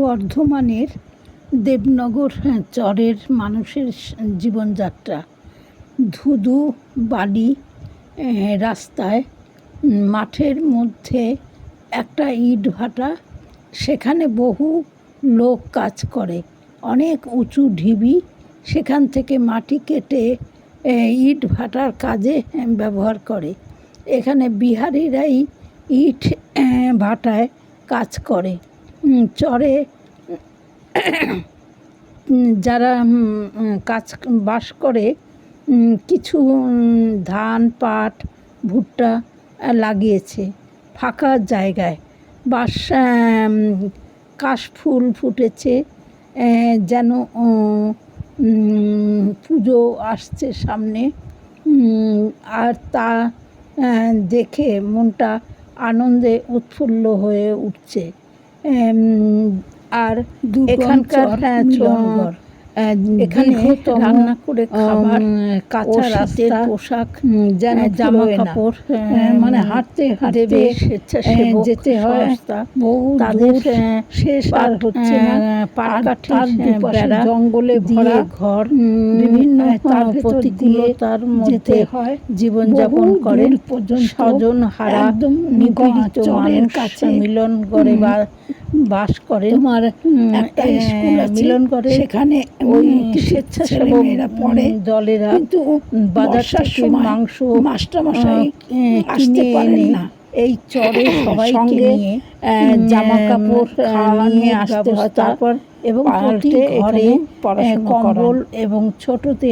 বর্ধমানের দেবনগর চরের মানুষের জীবনযাত্রা। ধুধু বালি রাস্তায়, মাঠের মধ্যে একটা ইট ভাটা, সেখানে বহু লোক কাজ করে। অনেক উঁচু ঢিবি, সেখান থেকে মাটি কেটে ইট ভাটার কাজে ব্যবহার করে। এখানে বিহারিরাই ইট ভাটায় কাজ করে। চরে যারা কাজ বাস করে কিছু ধান, পাট, ভুট্টা লাগিয়েছে ফাঁকা জায়গায়। বাস কাশফুল ফুটেছে যেন পুজো আসছে সামনে। আর তা দেখে মনটা আনন্দে উৎফুল্ল হয়ে উঠছে। আর এখানকার এখানে রান্না করে খাবার কাঁচা রাস্তা পোশাক যেন জামা কাপড় মানে হাঁটতে হাঁটতে যেতে হয়। তাদের শেষ আর হচ্ছে না। পাট কাঠির বেড়া জঙ্গলে ভরা ঘর বিভিন্ন তার প্রতিকূলতার মধ্যে হয়। জীবনযাপন করে স্বজন হারা নিপীড়িত মানুষ কাছে মিলন করে বা বাস করে। তোমার একটা স্কুল মিলন করে। সেখানে ওই স্বেচ্ছাসেবক পড়ে। দলেরা কিন্তু বাজার থেকে মাংস মাস্টারমশাই কিনে এনে এই চরে সবাইকে নিয়ে জামা কাপড় নিয়ে আসতে হয়। তারপর এবং প্রতি ঘরে কম্বল এবং ছোটতে